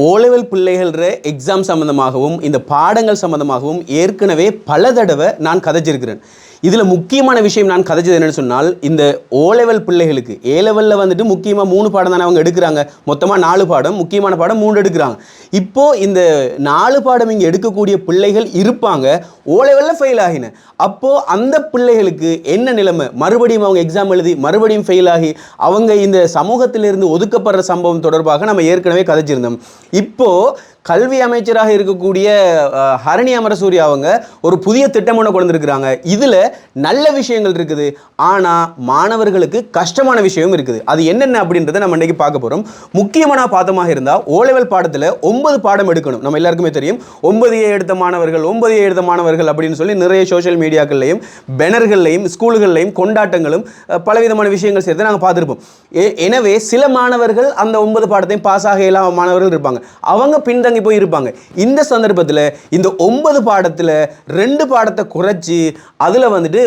O level பிள்ளைகள exam சம்மந்தமாகவும் இந்த பாடங்கள் சம்மந்தமாகவும் ஏற்கனவே பல தடவை நான் கதைச்சிருக்கிறேன். இதில் முக்கியமான விஷயம் நான் கதைச்சது என்னென்னு சொன்னால் இந்த ஓ லெவல் பிள்ளைகளுக்கு ஏ லெவலில் வந்துட்டு முக்கியமாக மூணு பாடம் தானே அவங்க எடுக்கிறாங்க. மொத்தமாக நாலு பாடம் முக்கியமான பாடம் மூணு எடுக்கிறாங்க. இப்போது இந்த நாலு பாடம் இங்கே எடுக்கக்கூடிய பிள்ளைகள் இருப்பாங்க. ஓ லெவலில் ஃபெயில் ஆகின. அப்போது அந்த பிள்ளைகளுக்கு என்ன நிலைமை? மறுபடியும் அவங்க எக்ஸாம் எழுதி மறுபடியும் ஃபெயில் ஆகி அவங்க இந்த சமூகத்திலிருந்து ஒதுக்கப்படுற சம்பவம் தொடர்பாக நம்ம ஏற்கனவே கதைச்சிருந்தோம். இப்போது கல்வி அமைச்சராக இருக்கக்கூடிய ஹரணி அமரசூரிய அவங்க ஒரு புதிய திட்டம் ஒன்று கொண்டு வந்திருக்கிறாங்க. இதில் நல்ல விஷயங்கள் இருக்குது. ஆனால் மாணவர்களுக்கு கஷ்டமான விஷயம் இருக்குது. அது என்னென்ன அப்படின்றத நம்ம இன்றைக்கி பார்க்க போகிறோம் முக்கியமான பாதமாக இருந்தால் ஓலெவல் பாடத்தில் ஒன்பது பாடம் எடுக்கணும். நம்ம எல்லாருக்குமே தெரியும். ஒன்பது ஏ எடுத்த மாணவர்கள் ஒன்பது ஏ எடுத்த மாணவர்கள் அப்படின்னு சொல்லி நிறைய சோஷியல் மீடியாக்கள்லையும் பேனர்கள்லையும் ஸ்கூல்கள்லையும் கொண்டாட்டங்களும் பலவிதமான விஷயங்கள் சேர்த்து நாங்கள் பார்த்துருப்போம். எனவே சில மாணவர்கள் அந்த ஒன்பது பாடத்தையும் பாஸ் ஆக இல்லாம மாணவர்கள் இருப்பாங்க. அவங்க பின்தங்கி போய் இருப்பாங்க இந்த சந்தர்ப்பத்தில் இந்த ஒன்பது பாடத்தில் ரெண்டு பாடத்தை குறைச்சி அதில் வந்துட்டு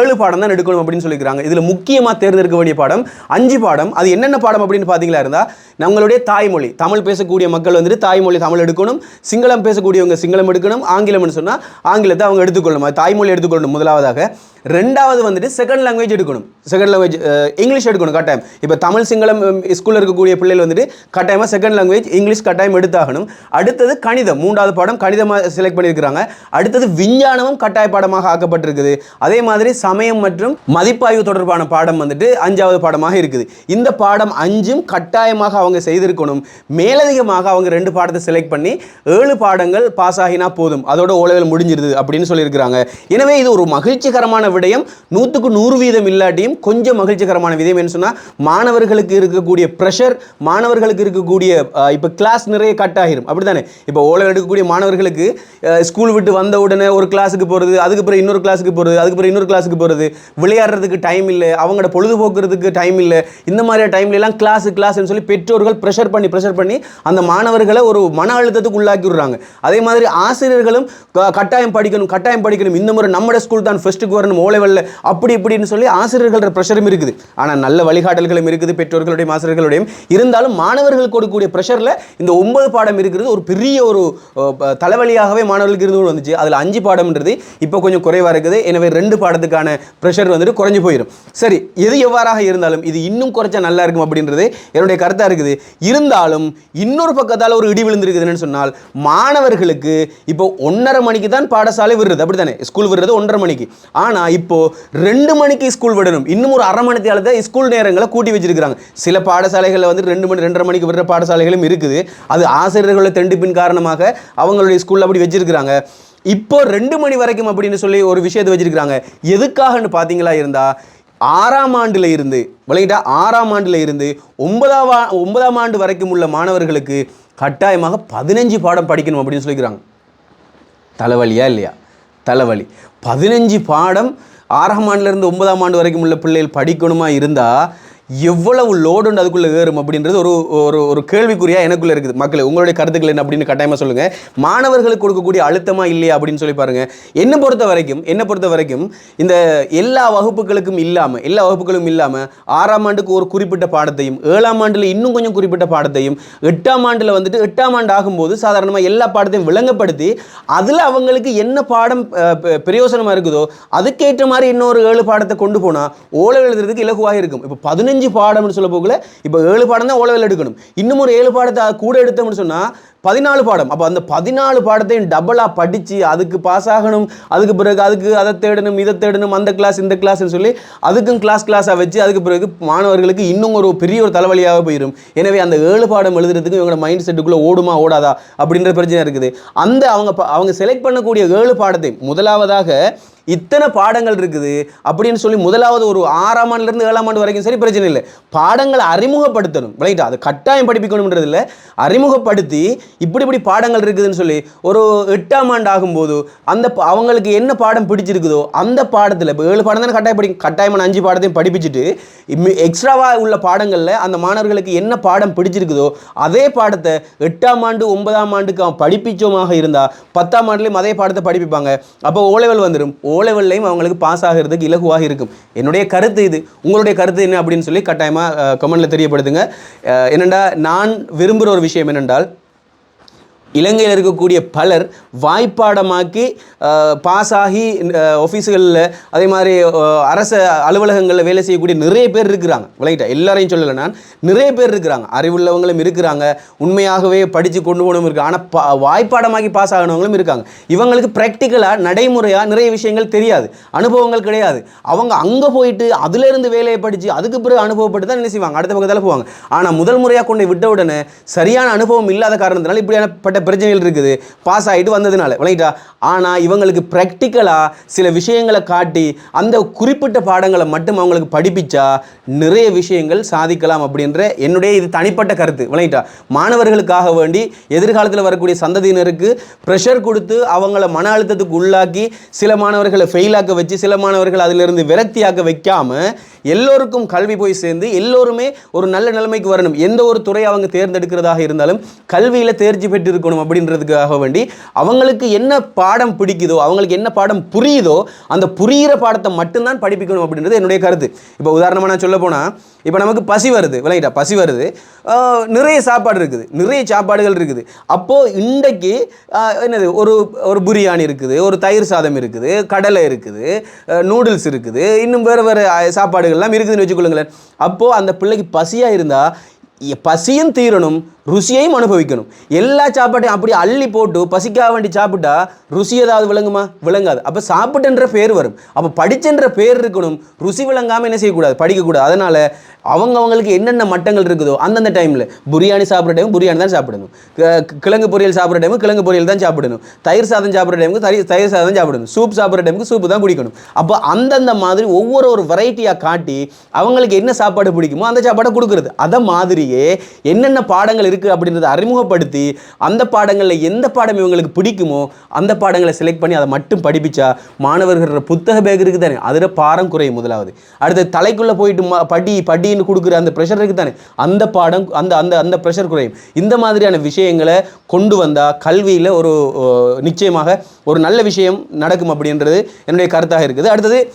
ஏழு பாடம் தான் எடுக்கணும் அப்படின்னு சொல்லிக்கிறாங்க. இதில் முக்கியமாக தேர்ந்தெடுக்க வேண்டிய பாடம் அஞ்சு பாடம். அது என்னென்ன பாடம் அப்படின்னு பார்த்தீங்களா இருந்தால் நம்மளுடைய தாய்மொழி. தமிழ் பேசக்கூடிய மக்கள் வந்துட்டு தாய்மொழி தமிழ் எடுக்கணும். சிங்களம் பேசக்கூடியவங்க சிங்களம் எடுக்கணும். ஆங்கிலம்னு சொன்னால் ஆங்கிலத்தை அவங்க எடுத்துக்கொள்ளணும். தாய்மொழி எடுத்துக்கொள்ளணும் முதலாவதாக. ரெண்டாவது வந்துட்டு செகண்ட் லாங்குவேஜ் எடுக்கணும். செகண்ட் லாங்குவேஜ் இங்கிலீஷ் எடுக்கணும் கட்டாயம். இப்போ தமிழ் சிங்களம் ஸ்கூலில் இருக்கக்கூடிய பிள்ளைகள் வந்துட்டு கட்டாயமாக செகண்ட் லாங்குவேஜ் இங்கிலீஷ் கட்டாயம் எடுத்தாகணும். அடுத்தது கணிதம் மூன்றாவது பாடம் கணிதமாக செலக்ட் பண்ணியிருக்கிறாங்க. அடுத்தது விஞ்ஞானமும் கட்டாய பாடமாக ஆக்கப்பட்டிருக்குது. அதே மாதிரி சமயம் மற்றும் மதிப்பாய்வு தொடர்பான பாடம் வந்துட்டு அஞ்சாவது பாடமாக இருக்குது. இந்த பாடம் அஞ்சும் கட்டாயமாக அவங்க செய்திருக்கணும். மேலதிகமாக அவங்க ரெண்டு பாடத்தை செலக்ட் பண்ணி ஏழு பாடங்கள் பாஸ் ஆகினா போதும். அதோட ஓலவில் முடிஞ்சிருது அப்படின்னு சொல்லியிருக்கிறாங்க. எனவே இது ஒரு மகிழ்ச்சிகரமான விடயம் நூற்றுக்கு நூறு வீதம் இல்லாட்டியும் கொஞ்சம் மகிழ்ச்சிகரமான விதயம் என்ன சொன்னால் மாணவர்களுக்கு இருக்கக்கூடிய ப்ரெஷர் மாணவர்களுக்கு இருக்கக்கூடிய இப்போ கிளாஸ் நிறைய கட் ஆகிரும். அப்படிதானே இப்போ ஓலை எடுக்கக்கூடிய மாணவர்களுக்கு ஸ்கூல் விட்டு வந்த உடனே ஒரு கிளாஸுக்கு போகிறது அதுக்கு இன்னொரு கிளாஸுக்கு போகிறது அதுக்கப்புறம் இன்னொரு கிளாஸுக்கு போகிறது விளையாடுறதுக்கு டைம் இல்லை அவங்களோட பொழுதுபோக்குறதுக்கு டைம் இல்லை இந்த மாதிரியான டைம்ல எல்லாம் கிளாஸ் கிளாஸ்னு சொல்லி பெற்றோர்கள் ப்ரெஷர் பண்ணி ப்ரெஷர் பண்ணி அந்த மாணவர்களை ஒரு மன அழுத்தத்துக்கு உள்ளாக்கி விடுறாங்க அதே மாதிரி ஆசிரியர்களும் கட்டாயம் படிக்கணும் கட்டாயம் படிக்கணும். இந்த முறை நம்ம ஸ்கூல் தான் ஃபர்ஸ்ட்டுக்கு வரணும் ஓ லெவலில் அப்படி இப்படின்னு சொல்லி ஆசிரியர்களோட ப்ரெஷரும் இருக்குது. ஆனால் நல்ல வழிகாட்டல்களும் இருக்குது பெற்றோர்களுடையும் ஆசிரியர்களுடையும். இருந்தாலும் மாணவர்கள் கொடுக்கக்கூடிய ப்ரெஷரில் இந்த ஒன்பது பாடம் இருக்கிறது ஒரு பெரிய ஒரு தலைவலியாகவே மாணவர்களுக்கு இருந்து வந்துச்சு. அதில் அஞ்சு பாடம்ன்றது இப்போ கொஞ்சம் குறைவாக இருக்குது. எனவே ரெண்டு பாடத்துக்கான ப்ரெஷர் வந்துட்டு குறைஞ்சு போயிடும் சரி எது எவ்வாறாக இருந்தாலும் இது இன்னும் குறைச்சா நல்லா இருக்கும் அப்படின்றது என்னுடைய கருத்தாக இருக்குது. இருந்தாலும் இன்னொரு பக்கத்தால் ஒரு இடி விழுந்திருக்குதுன்னு சொன்னால் மாணவர்களுக்கு இப்போ ஒன்றரை மணிக்கு தான் பாடசாலை விடுறது. அப்படி தானே ஸ்கூல் விடுறது ஒன்றரை மணிக்கு. ஆனால் இப்போ ரெண்டு மணிக்கு ஸ்கூல் விடணும். இன்னும் ஒரு அரை மணி நேரத்தை ஸ்கூல் நேரங்களை கூட்டி வச்சிருக்கிறாங்க. சில பாடசாலைகளில் வந்து ரெண்டு மணி ரெண்டரை மணிக்கு விடுற பாடசாலைகளும் இருக்குது. அது ஆசிரியர்களோட தெண்டுப்பின் காரணமாக அவங்களுடைய ஸ்கூலில் அப்படி வச்சிருக்கிறாங்க. இப்போ ரெண்டு மணி வரைக்கும் அப்படின்னு சொல்லி ஒரு விஷயத்தை வச்சிருக்கிறாங்க. எதுக்காகன்னு பார்த்தீங்களா இருந்தால் ஆறாம் ஆண்டில் இருந்து விளங்கிட்டா ஆறாம் ஆண்டில் இருந்து ஒன்பதாம் ஆ- ஒன்பதாம் ஆண்டு வரைக்கும் உள்ள மாணவர்களுக்கு கட்டாயமாக பதினஞ்சு பாடம் படிக்கணும் அப்படின்னு சொல்லிக்கிறாங்க. தலைவலியா இல்லையா? தலைவலி. பதினஞ்சு பாடம் ஆறாம் ஆண்டுலேருந்து ஒன்பதாம் ஆண்டு வரைக்கும் உள்ள பிள்ளைகள் படிக்கணுமா இருந்தால் எவ்வளவு லோடு அதுக்குள்ளே ஏறும் அப்படின்றது ஒரு ஒரு ஒரு கேள்விக்குறியாக எனக்குள்ளே இருக்குது. மக்கள் உங்களுடைய கருத்துக்கள் என்ன அப்படின்னு கட்டாயமாக சொல்லுங்கள் மாணவர்களுக்கு கொடுக்கக்கூடிய அழுத்தமாக இல்லையா அப்படின்னு சொல்லி பாருங்கள் என்னை பொறுத்த வரைக்கும் என்னை பொறுத்த வரைக்கும் இந்த எல்லா வகுப்புகளுக்கும் இல்லாமல் எல்லா வகுப்புகளும் இல்லாமல் ஆறாம் ஆண்டுக்கு ஒரு குறிப்பிட்ட பாடத்தையும் ஏழாம் ஆண்டில் இன்னும் கொஞ்சம் குறிப்பிட்ட பாடத்தையும் எட்டாம் ஆண்டில் வந்துட்டு எட்டாம் ஆண்டு ஆகும்போது சாதாரணமாக எல்லா பாடத்தையும் விளங்கப்படுத்தி அதில் அவங்களுக்கு என்ன பாடம் பிரயோசனமாக இருக்குதோ அதுக்கேற்ற மாதிரி இன்னொரு ஏழு பாடத்தை கொண்டு போனால் ஓலை எழுதுறதுக்கு இலகுவாக இருக்கும். இப்போ பதினஞ்சு பாடம்னு சொல்ல போகல. இப்போ ஏழு பாடம் தான் ஓலவில் எடுக்கணும். இன்னும் ஒரு ஏழு பாடத்தை கூட எடுத்தோம்னு சொன்னால் பதினாலு பாடம். அப்போ அந்த பதினாலு பாடத்தையும் டபுளாக படித்து அதுக்கு பாஸ் ஆகணும். அதுக்கு பிறகு அதுக்கு அதை தேடணும் இதை தேடணும் அந்த கிளாஸ் இந்த கிளாஸ்னு சொல்லி அதுக்கும் கிளாஸ் கிளாஸாக வச்சு அதுக்கு பிறகு மாணவர்களுக்கு இன்னும் ஒரு பெரிய ஒரு தலைவலியாக போயிடும் எனவே அந்த ஏழு பாடம் எழுதுறதுக்கு இவங்களோட மைண்ட் செட்டுக்குள்ளே ஓடுமா ஓடாதா அப்படின்ற பிரச்சனை இருக்குது. அந்த அவங்க ப- அவங்க செலக்ட் பண்ணக்கூடிய ஏழு பாடத்தை முதலாவதாக இத்தனை பாடங்கள் இருக்குது அப்படின்னு சொல்லி முதலாவது ஒரு ஆறாம் ஆண்டுலேருந்து ஏழாம் ஆண்டு வரைக்கும் சரி பிரச்சனை இல்லை. பாடங்களை அறிமுகப்படுத்தணும். ரைட்டா அது கட்டாயம் படிப்பிக்கணுன்றது இல்லை. அறிமுகப்படுத்தி இப்படி இப்படி பாடங்கள் இருக்குதுன்னு சொல்லி ஒரு எட்டாம் ஆண்டு ஆகும்போது அந்த அவங்களுக்கு என்ன பாடம் பிடிச்சிருக்குதோ அந்த பாடத்தில் இப்போ ஏழு பாடம் தானே கட்டாயம் படி கட்டாயமான அஞ்சு பாடத்தையும் படிப்பிச்சுட்டு எக்ஸ்ட்ராவாக உள்ள பாடங்களில் அந்த மாணவர்களுக்கு என்ன பாடம் பிடிச்சிருக்குதோ அதே பாடத்தை எட்டாம் ஆண்டு ஒன்பதாம் ஆண்டுக்கு அவன் படிப்பிச்சோமாக இருந்தால் பத்தாம் ஆண்டுலேயும் அதே பாடத்தை படிப்பிப்பாங்க. அப்போ ஓலைவல் வந்துடும் ஓ லெவல்லையும் அவங்களுக்கு பாஸ் ஆகிறதுக்கு இலகுவாக இருக்கும். என்னுடைய கருத்து இது. உங்களுடைய கருத்து என்ன அப்படின்னு சொல்லி கட்டாயமாக கமெண்டில் தெரியப்படுத்துங்க. என்னென்னா நான் விரும்புகிற ஒரு விஷயம் என்னென்றால் இலங்கையில் இருக்கக்கூடிய பலர் வாய்ப்பாடமாக்கி பாஸ் ஆகி ஆஃபீஸுகளில் அதே மாதிரி அரச அலுவலகங்களில் வேலை செய்யக்கூடிய நிறைய பேர் இருக்கிறாங்க. விளையிட்டா எல்லாரையும் சொல்லலை நான். நிறைய பேர் இருக்கிறாங்க. அறிவுள்ளவங்களும் இருக்கிறாங்க. உண்மையாகவே படித்து கொண்டு போனவங்க இருக்காங்க. ஆனால் பா வாய்ப்பாடமாக்கி பாஸ் ஆகினவங்களும் இருக்காங்க. இவங்களுக்கு ப்ராக்டிக்கலாக நடைமுறையாக நிறைய விஷயங்கள் தெரியாது. அனுபவங்கள் கிடையாது. அவங்க அங்கே போயிட்டு அதுலேருந்து வேலையை படித்து அதுக்கு பிறகு அனுபவப்பட்டு தான் என்ன செய்வாங்க? அடுத்த பக்கத்தில் போவாங்க. ஆனால் முதல் முறையாக கொண்டு விட்ட உடனே சரியான அனுபவம் இல்லாத காரணத்தினால இப்படியான பட்ட பிரச்சனைகள் இருக்குது. பாஸ் ஆகிட்டு வந்ததுனால விளையிட்டா ஆனால் இவங்களுக்கு ப்ராக்டிக்கலாக சில விஷயங்களை காட்டி அந்த குறிப்பிட்ட பாடங்களை மட்டும் அவங்களுக்கு படிப்பிச்சா நிறைய விஷயங்கள் சாதிக்கலாம் அப்படின்ற என்னுடைய இது தனிப்பட்ட கருத்து விளையிட்டா மாணவர்களுக்காக வேண்டி எதிர்காலத்தில் வரக்கூடிய சந்ததியினருக்கு ப்ரெஷர் கொடுத்து அவங்கள மன அழுத்தத்துக்கு உள்ளாக்கி சில மாணவர்களை ஃபெயிலாக்க வச்சு சில மாணவர்கள் அதிலிருந்து விரக்தியாக்க வைக்காம எல்லோருக்கும் கல்வி போய் சேர்ந்து எல்லோருமே ஒரு நல்ல நிலைமைக்கு வரணும். எந்த ஒரு துறை அவங்க தேர்ந்தெடுக்கிறதாக இருந்தாலும் கல்வியில் தேர்ச்சி பெற்று இருக்கணும் அப்படின்றதுக்காக வேண்டி அவங்களுக்கு என்ன பாடம் பிடிக்குதோ அவங்களுக்கு என்ன பாடம் புரியுதோ அந்த புரிகிற பாடத்தை மட்டும்தான் படிப்பிக்கணும் அப்படின்றது என்னுடைய கருத்து. இப்போ உதாரணமாக நான் சொல்ல போனால் இப்போ நமக்கு பசி வருது விளங்கிட்டா பசி வருது. நிறைய சாப்பாடு இருக்குது. நிறைய சாப்பாடுகள் இருக்குது. அப்போது இன்றைக்கு என்னது? ஒரு ஒரு பிரியாணி இருக்குது ஒரு தயிர் சாதம் இருக்குது கடலை இருக்குது நூடுல்ஸ் இருக்குது இன்னும் வேறு வேறு சாப்பாடுகள்லாம் இருக்குதுன்னு வச்சுக்கொள்ளுங்களேன். அப்போது அந்த பிள்ளைக்கு பசியாக இருந்தால் பசியும் தீரணும். ருசியையும் அனுபவிக்கணும். எல்லா சாப்பாட்டையும் அப்படி அள்ளி போட்டு பசிக்காக வேண்டி சாப்பிட்டா ருசி ஏதாவது விளங்குமா? விளங்காது. அப்போ சாப்பிட்டுன்ற பேர் வரும். அப்போ படிச்சன்ற பேர் இருக்கணும். ருசி விளங்காமல் என்ன செய்யக்கூடாது? படிக்கக்கூடாது. அதனால் அவங்க அவங்களுக்கு என்னென்ன மட்டங்கள் இருக்குதோ அந்தந்த டைமில் பிரியாணி சாப்பிட்ற டைம் பிரியாணி தான் சாப்பிடணும். கிழங்கு பொரியல் சாப்பிட்ற டைமு கிழங்கு பொரியல் தான் சாப்பிடணும். தயிர் சாதம் சாப்பிட்ற டைமுக்கு தயிர் தயிர் சாதம் சாப்பிடணும். சூப் சாப்பிட்ற டைமுக்கு சூப்பு தான் குடிக்கணும். அப்போ அந்தந்த மாதிரி ஒவ்வொரு ஒரு வெரைட்டியாக காட்டி அவங்களுக்கு என்ன சாப்பாடு பிடிக்குமோ அந்த சாப்பாடை கொடுக்குறது. அதை மாதிரியே என்னென்ன பாடங்கள் இருக்குது அப்படின்றத அறிமுகப்படுத்தி அந்த பாடங்களில் எந்த பாடம் இவங்களுக்கு பிடிக்குமோ அந்த பாடங்களை செலக்ட் பண்ணி அதை மட்டும் படிப்பிச்சா மாணவர்களோட புத்தக பேக் இருக்குது தானே? அதில் பாரம் குறையும் முதலாவது. அடுத்து தலைக்குள்ளே போயிட்டு ம- படி படின்னு கொடுக்குற அந்த ப்ரெஷர் இருக்குது தானே? அந்த பாடம் அந்த அந்த அந்த ப்ரெஷர் குறையும். இந்த மாதிரியான விஷயங்களை கொண்டு வந்தால் கல்வியில் ஒரு நிச்சயமாக ஒரு நல்ல விஷயம் நடக்கும் அப்படின்றது என்னுடைய கருத்தாக இருக்குது. அடுத்தது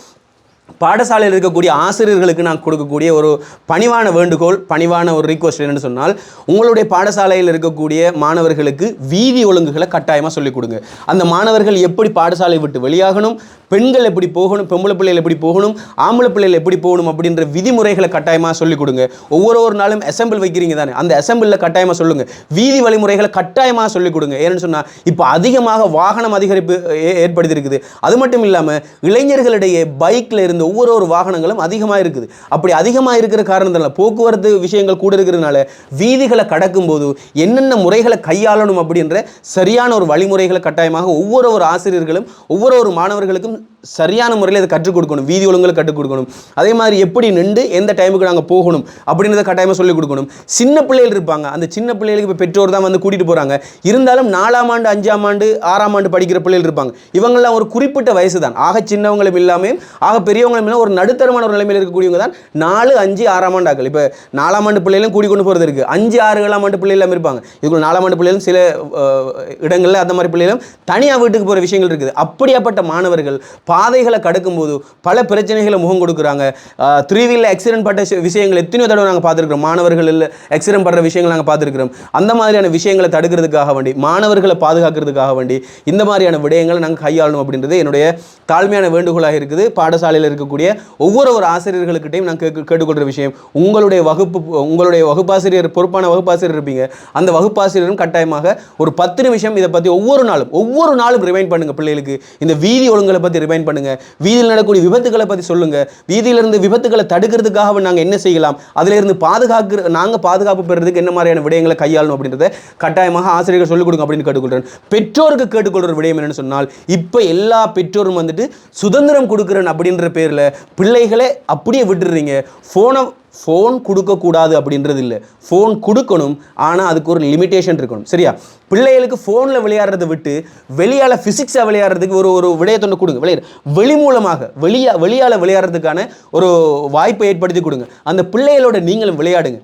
பாடசாலையில் இருக்கக்கூடிய ஆசிரியர்களுக்கு நான் கொடுக்கக்கூடிய ஒரு பணிவான வேண்டுகோள் பணிவான ஒரு ரிக்வஸ்ட் என்னென்னு சொன்னால் உங்களுடைய பாடசாலையில் இருக்கக்கூடிய மாணவர்களுக்கு வீதி ஒழுங்குகளை கட்டாயமாக சொல்லிக் கொடுங்க. அந்த மாணவர்கள் எப்படி பாடசாலை விட்டு வெளியாகணும்? பெண்கள் எப்படி போகணும் பொம்பளை பிள்ளைகள் எப்படி போகணும் ஆம்பளை பிள்ளைகள் எப்படி போகணும் அப்படின்ற விதிமுறைகளை கட்டாயமாக சொல்லிக் கொடுங்க. ஒவ்வொரு ஒரு நாளும் அசம்பிள் வைக்கிறீங்க தானே? அந்த அசம்பிளில் கட்டாயமாக சொல்லுங்க. வீதி வழிமுறைகளை கட்டாயமாக சொல்லிக் கொடுங்க. ஏன்னு சொன்னால் இப்போ அதிகமாக வாகனம் அதிகரிப்பு ஏ- ஏற்படுத்தியிருக்குது. அது மட்டும் இல்லாமல் இளைஞர்களிடையே பைக்கில் இருந்து ஒவ்வொரு ஒரு வாகனங்களும் அதிகமாக இருக்குது. அப்படி அதிகமாக இருக்கிற காரணத்தினால போக்குவரத்து விஷயங்கள் கூட இருக்கிறதுனால வீதிகளை கடக்கும்போது என்னென்ன முறைகளை கையாளணும் அப்படின்ற சரியான ஒரு வழிமுறைகளை கட்டாயமாக ஒவ்வொரு ஒரு ஆசிரியர்களும் ஒவ்வொரு ஒரு மாணவர்களுக்கும் சரியான முறையில் இதை கற்றுக் கொடுக்கணும். வீதி ஒழுங்குகளை கற்றுக் கொடுக்கணும். அதே மாதிரி எப்படி நின்று எந்த டைமுக்கு நாங்கள் போகணும் அப்படின்றத கட்டாயமாக சொல்லிக் கொடுக்கணும். சின்ன பிள்ளைகள் இருப்பாங்க. அந்த சின்ன பிள்ளைகளுக்கு இப்போ பெற்றோர் தான் வந்து கூட்டிகிட்டு போகிறாங்க இருந்தாலும் நாலாம் ஆண்டு அஞ்சாம் ஆண்டு ஆறாம் ஆண்டு படிக்கிற பிள்ளைகள் இருப்பாங்க. இவங்கெல்லாம் ஒரு குறிப்பிட்ட வயசு தான் ஆக சின்னவங்களும் இல்லாமல் ஆக பெரியவங்களும் இல்லாமல் ஒரு நடுத்தரமான ஒரு நிலைமையில் இருக்கக்கூடியவங்க தான் நாலு அஞ்சு ஆறாம் ஆண்டு ஆக்கள் இப்போ நாலாம் ஆண்டு பிள்ளைகளும் கூடி கொண்டு போகிறது இருக்குது அஞ்சு ஆறு ஏழாம் ஆண்டு பிள்ளைகளும் இருப்பாங்க. இதுக்குள்ள நாலாம் ஆண்டு பிள்ளைகளும் சில இடங்களில் அந்த மாதிரி பிள்ளைகளும் தனியாக வீட்டுக்கு போகிற விஷயங்கள் இருக்குது. அப்படியாப்பட்ட மாணவர்கள் பாதைகளை கடக்கும்போது பல பிரச்சனைகளை முகம் கொடுக்குறாங்க. த்ரீ வீலில் ஆக்சிடென்ட் பட்ட விஷயங்கள் எத்தனையோ தடவை நாங்கள் பார்த்துருக்கிறோம். மாணவர்கள் ஆக்சிடென்ட் படுற விஷயங்கள் நாங்கள் பார்த்துருக்கிறோம். அந்த மாதிரியான விஷயங்களை தடுக்கிறதுக்காக வேண்டி மாணவர்களை பாதுகாக்கிறதுக்காக வேண்டி இந்த மாதிரியான விடயங்களை நாங்கள் கையாளணும் அப்படின்றது என்னுடைய தாழ்மையான வேண்டுகோளாக இருக்குது. பாடசாலையில் இருக்கக்கூடிய ஒவ்வொரு ஒரு ஆசிரியர்களுக்கிட்டையும் நான் கேட்க கேட்டுக்கொள்கிற விஷயம் உங்களுடைய வகுப்பு உங்களுடைய வகுப்பாசிரியர் பொறுப்பான வகுப்பாசிரியர் இருப்பீங்க. அந்த வகுப்பாசிரியரும் கட்டாயமாக ஒரு பத்து நிமிஷம் இதை பற்றி ஒவ்வொரு நாளும் ஒவ்வொரு நாளும் ரிமைண்ட் பண்ணுங்கள் பிள்ளைகளுக்கு. இந்த வீதி ஒழுங்குகளை பற்றி ரிமைண்ட் பண்ணுங்க. வீதியில் நடக்கக்கூடிய விபத்துகளை பற்றி சொல்லுங்க. வீதியிலிருந்து விபத்துகளை தடுக்கிறதுக்காக நாங்கள் என்ன செய்யலாம்? அதிலிருந்து பாதுகாக்கிற நாங்கள் பாதுகாப்பு பெறுறதுக்கு என்ன மாதிரியான விடயங்களை கையாளணும் அப்படின்றத கட்டாயமாக ஆசிரியர்கள் சொல்லிக் கொடுங்க அப்படின்னு கேட்டுக்கொள்கிறேன் பெற்றோருக்கு கேட்டுக்கொள்கிற விடயம் என்னன்னு சொன்னால் இப்போ எல்லா பெற்றோரும் வந்துட்டு சுதந்திரம் கொடுக்குறேன் அப்படின்ற பேரில் பிள்ளைகளை அப்படியே விட்டுடுறீங்க. ஃபோனை ஃபோன் கொடுக்கக்கூடாது அப்படின்றது இல்லை ஃபோன் கொடுக்கணும் ஆனால் அதுக்கு ஒரு லிமிட்டேஷன் இருக்கணும். சரியா? பிள்ளைகளுக்கு ஃபோனில் விளையாடுறத விட்டு வெளியால் ஃபிசிக்ஸாக விளையாடுறதுக்கு ஒரு ஒரு விடயத்தொண்டு கொடுங்க. விளையாடு. வெளி மூலமாக வெளியா வெளியால் விளையாடுறதுக்கான ஒரு வாய்ப்பை ஏற்படுத்தி கொடுங்க. அந்த பிள்ளைகளோட நீங்களும் விளையாடுங்க.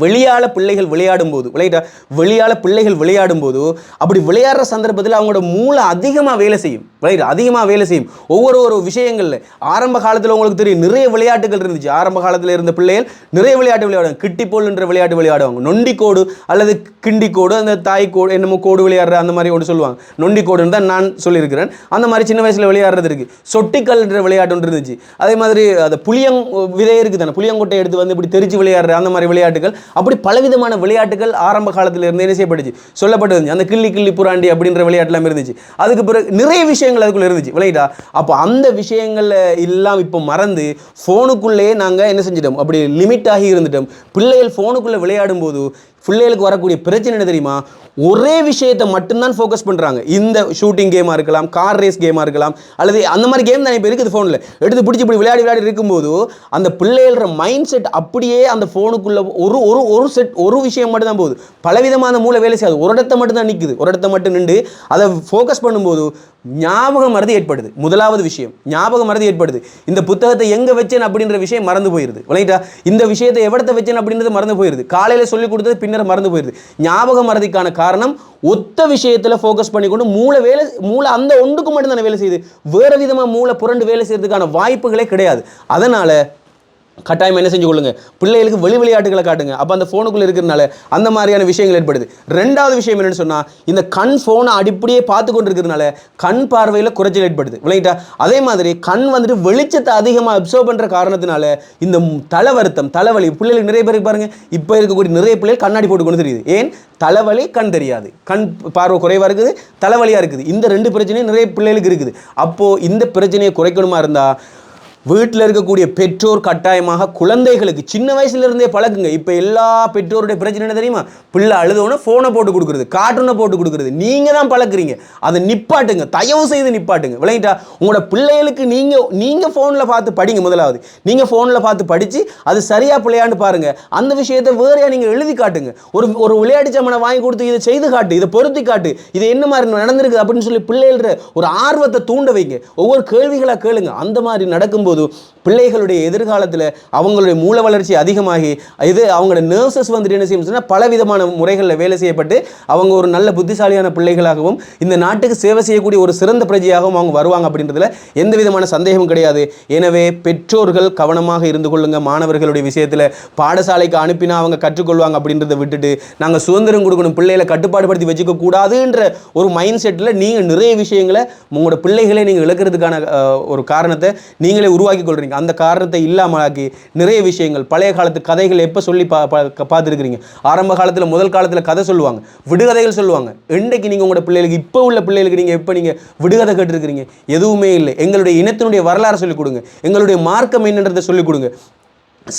வெளியால பிள்ளைகள் விளையாடும் போது விளையாட வெளியால பிள்ளைகள் விளையாடும் போது அப்படி விளையாடுற சந்தர்ப்பத்தில் அவங்களோட மூளை அதிகமாக வேலை செய்யும். விளையாடு அதிகமாக வேலை செய்யும். ஒவ்வொரு ஒரு விஷயங்களில். ஆரம்ப காலத்தில் உங்களுக்கு தெரியும் நிறைய விளையாட்டுகள் இருந்துச்சு. ஆரம்ப காலத்தில் இருந்த பிள்ளைகள் நிறைய விளையாட்டு விளையாடுவாங்க. கிட்டிப்போல் என்ற விளையாட்டு விளையாடுவாங்க. நொண்டிக்கோடு அல்லது கிண்டிக்கோடு அந்த தாய் கோடு என்னமோ கோடு விளையாடுற அந்த மாதிரி ஒன்று சொல்லுவாங்க. நொண்டிக்கோடுன்னு தான் நான் சொல்லியிருக்கிறேன். அந்த மாதிரி சின்ன வயசில் விளையாடுறது இருக்கு. சொட்டிக்கல்ன்ற விளையாட்டு ஒன்று இருந்துச்சு. அதே மாதிரி அந்த புளியங் விதை இருக்குது தானே புளியங்கொட்டை எடுத்து வந்து இப்படி தெரிச்சு விளையாடுற அந்த மாதிரி விளையாட்டுகள் அப்படி பலவிதமான விளையாட்டுகள் ஆரம்ப காலத்தில் இருந்து என்ன செய்யப்பட்டுச்சு? சொல்லப்பட்டு அந்த கிள்ளி கிள்ளி புராண்டி அப்படின்ற விளையாட்டுலாம் இருந்துச்சு. அதுக்கு பிறகு நிறைய விஷயங்கள் அதுக்குள்ள இருந்துச்சு. விளையாட்டா? அப்போ அந்த விஷயங்கள் எல்லாம் இப்போ மறந்து ஃபோனுக்குள்ளேயே நாங்கள் என்ன செஞ்சிட்டோம்? அப்படி லிமிட் ஆகி இருந்துட்டோம். பிள்ளைகள் ஃபோனுக்குள்ளே விளையாடும் போது பிள்ளைகளுக்கு வரக்கூடிய பிரச்சனை என்ன தெரியுமா? ஒரே விஷயத்தை மட்டும்தான் ஃபோக்கஸ் பண்ணுறாங்க இந்த ஷூட்டிங் கேமாக இருக்கலாம் கார் ரேஸ் கேமாக இருக்கலாம் அல்லது அந்த மாதிரி கேம் தான் இப்போ இருக்குது ஃபோனில் எடுத்து பிடிச்சி இப்படி விளையாடி விளையாடி இருக்கும்போது அந்த பிள்ளைகளோட மைண்ட் செட் அப்படியே அந்த ஃபோனுக்குள்ளே ஒரு ஒரு ஒரு செட் ஒரு விஷயம் மட்டும் தான் போகுது பலவிதமான மூளை வேலை செய்யாது. ஒரு இடத்த மட்டும் தான் நிற்குது ஒரு இடத்த மட்டும் நின்று அதை ஃபோக்கஸ் பண்ணும்போது ஞாபக மறதி ஏற்படுது. முதலாவது விஷயம் ஞாபக மறதி ஏற்படுது. இந்த புத்தகத்தை எங்கே வச்சேன் அப்படின்ற விஷயம் மறந்து போயிருது. விளையாட்டா இந்த விஷயத்தை எவ்வளத்தை வச்சேன் அப்படின்றது மறந்து போயிருது. காலையில் சொல்லி கொடுத்தது பின்னர் மறந்து போயிருது. ஞாபக மறதிக்கான காரணம் ஒத்த விஷயத்தில் ஃபோக்கஸ் பண்ணிக்கொண்டு மூளை வேலை மூளை அந்த ஒன்றுக்கு மட்டும்தானே வேலை செய்யுது. வேறு விதமாக மூளை புரண்டு வேலை செய்யறதுக்கான வாய்ப்புகளே கிடையாது. அதனால் கட்டாயம் என்ன செஞ்சு கொள்ளுங்க பிள்ளைகளுக்கு வெளி விளையாட்டுகளை காட்டுங்க. அப்போ அந்த ஃபோனுக்குள்ளே இருக்கிறனால அந்த மாதிரியான விஷயங்கள் ஏற்படுது. ரெண்டாவது விஷயம் என்னென்னு சொன்னால் இந்த கண் ஃபோனை அடிப்படியே பார்த்து கொண்டு இருக்கிறதுனால கண் பார்வையில் குறைச்சல் ஏற்படுது. விளையாட்டா அதே மாதிரி கண் வந்துட்டு வெளிச்சத்தை அதிகமாக அப்சர்வ் பண்ணுற காரணத்தினால இந்த ம்- தலை வருத்தம் தலைவலி பிள்ளைகளுக்கு நிறைய பேருக்கு பாருங்க. இப்போ இருக்கக்கூடிய நிறைய பிள்ளைகள் கண்ணாடி போட்டுக்கொண்டு தெரியுது. ஏன்? தலைவலி கண் தெரியாது. கண் பார்வை குறைவாக இருக்குது தலைவலியாக இருக்குது. இந்த ரெண்டு பிரச்சனையும் நிறைய பிள்ளைகளுக்கு இருக்குது. அப்போது இந்த பிரச்சனையை குறைக்கணுமா இருந்தால் வீட்டில் இருக்கக்கூடிய பெற்றோர் கட்டாயமாக குழந்தைகளுக்கு சின்ன வயசுலேருந்தே பழக்குங்க. இப்போ எல்லா பெற்றோருடைய பிரச்சனை என்ன தெரியுமா? பிள்ளை அழுதோன்னே ஃபோனை போட்டு கொடுக்குறது கார்ட்டூனை போட்டு கொடுக்குறது. நீங்கள் தான் பழக்குறீங்க. அதை நிப்பாட்டுங்க. தயவு செய்து நிப்பாட்டுங்க. விளையிட்டா உங்களோட பிள்ளைகளுக்கு நீங்கள் நீங்கள் ஃபோனில் பார்த்து படிங்க முதலாவது. நீங்கள் ஃபோனில் பார்த்து படித்து அது சரியா பிள்ளையான்னு பாருங்கள் அந்த விஷயத்தை வேறையாக நீங்கள் எழுதி காட்டுங்க. ஒரு ஒரு விளையாட்டு சாமனை வாங்கி கொடுத்து இதை செய்து காட்டு இதை பொருத்தி காட்டு. இது என்ன மாதிரி நடந்திருக்கு அப்படின்னு சொல்லி பிள்ளைகள ஒரு ஆர்வத்தை தூண்ட வைங்க. ஒவ்வொரு கேள்விகளாக கேளுங்க. அந்த மாதிரி நடக்கும்போது பிள்ளைகளுடைய எதிர்காலத்தில் அவங்களுடைய மூல வளர்ச்சி அதிகமாகி இது அவங்களோட நர்வஸஸ் வந்துட்டு என்ன செய்யும் சொன்னால் பலவிதமான முறைகளில் வேலை செய்யப்பட்டு அவங்க ஒரு நல்ல புத்திசாலியான பிள்ளைகளாகவும் இந்த நாட்டுக்கு சேவை செய்யக்கூடிய ஒரு சிறந்த பிரஜையாகவும் அவங்க வருவாங்க அப்படின்றதுல எந்த விதமான சந்தேகமும் கிடையாது. எனவே பெற்றோர்கள் கவனமாக இருந்து கொள்ளுங்க. மாணவர்களுடைய விஷயத்தில் பாடசாலைக்கு அனுப்பினா அவங்க கற்றுக்கொள்வாங்க அப்படின்றத விட்டுட்டு நாங்கள் சுதந்திரம் கொடுக்கணும் பிள்ளைகளை கட்டுப்பாடுபடுத்தி வச்சுக்க கூடாதுன்ற ஒரு மைண்ட் செட்டில் நீங்கள் நிறைய விஷயங்களை உங்களோட பிள்ளைகளை நீங்கள் இழக்கிறதுக்கான ஒரு காரணத்தை நீங்களே உருவாக்கி கொள்றீங்க அந்த காரணத்தை இல்லாமலாக்கி நிறைய விஷயங்கள் பழைய காலத்து கதைகள் எப்போ சொல்லி பா பா- பார்த்துருக்கிறீங்க? ஆரம்ப காலத்தில் முதல் காலத்தில் கதை சொல்லுவாங்க. விடுகதைகள் சொல்லுவாங்க. இன்றைக்கு நீங்கள் உங்களோட பிள்ளைகளுக்கு இப்போ உள்ள பிள்ளைகளுக்கு நீங்கள் எப்போ நீங்கள் விடுகதை கேட்டிருக்கிறீங்க? எதுவுமே இல்லை. எங்களுடைய இனத்தினுடைய வரலாறு சொல்லிக் கொடுங்க. எங்களுடைய மார்க்கம் என்னன்றதை சொல்லிக் கொடுங்க.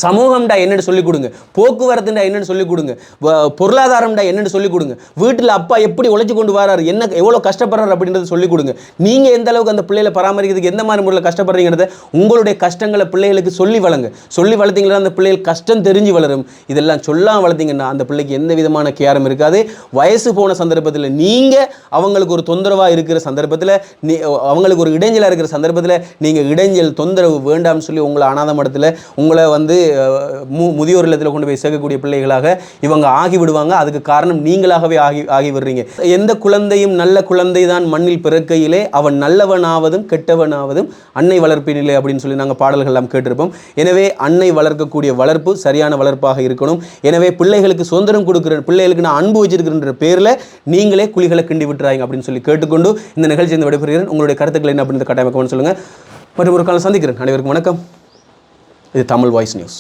சமூகம்டா என்னென்னு சொல்லிக் கொடுங்க. போக்குவரத்துண்டா என்னென்னு சொல்லிக் கொடுங்க. வ- பொருளாதாரம்டா என்னென்னு சொல்லிக் கொடுங்க. வீட்டில் அப்பா எப்படி உழைச்சி கொண்டு வராரு என்ன எவ்வளோ கஷ்டப்படுறாரு அப்படின்றத சொல்லிக் கொடுங்க. நீங்கள் எந்த அளவுக்கு அந்த பிள்ளைகளை பராமரிக்கிறதுக்கு எந்த மாதிரி முறையில் கஷ்டப்படுறீங்கிறத உங்களுடைய கஷ்டங்களை பிள்ளைகளுக்கு சொல்லி வளங்க சொல்லி வளர்த்தீங்கன்னா அந்த பிள்ளைகள் கஷ்டம் தெரிஞ்சு வளரும். இதெல்லாம் சொல்லாமல் வளர்த்தீங்கன்னா அந்த பிள்ளைக்கு எந்த விதமான கேரம் இருக்காது. வயசு போன சந்தர்ப்பத்தில் நீங்கள் அவங்களுக்கு ஒரு தொந்தரவாக இருக்கிற சந்தர்ப்பத்தில் நீ அவங்களுக்கு ஒரு இடைஞ்சலாக இருக்கிற சந்தர்ப்பத்தில் நீங்கள் இடைஞ்சல் தொந்தரவு வேண்டாம்னு சொல்லி உங்களை அனாத மடத்தில் உங்களை வந்து வந்து மு முதியோர் இல்லத்தில் கொண்டு போய் சேர்க்கக்கூடிய பிள்ளைகளாக இவங்க ஆகி விடுவாங்க அதுக்கு காரணம் நீங்களாகவே ஆகி ஆகி விடுறீங்க எந்த குழந்தையும் நல்ல குழந்தை தான் மண்ணில் பிறக்கையிலே அவன் நல்லவனாவதும் கெட்டவனாவதும் அன்னை வளர்ப்பினிலே அப்படின்னு சொல்லி நாங்கள் பாடல்கள்லாம் கேட்டிருப்போம். எனவே அன்னை வளர்க்கக்கூடிய வளர்ப்பு சரியான வளர்ப்பாக இருக்கணும். எனவே பிள்ளைகளுக்கு சுதந்திரம் கொடுக்குற பிள்ளைகளுக்கு நான் அன்பு வச்சிருக்கிறன்ற பேரில் நீங்களே குழிகளை கிண்டி விட்டுறாங்க அப்படின்னு சொல்லி கேட்டுக்கொண்டு இந்த நிகழ்ச்சியை விடைபெறுகிறேன். உங்களுடைய கருத்துக்கள் என்ன அப்படின்னு கட்டாயமாக சொல்லுங்கள் மற்றும் ஒரு காலம் சந்திக்கிறேன். அனைவருக்கும் வணக்கம். இது தமிழ் வாய்ஸ் நியூஸ்.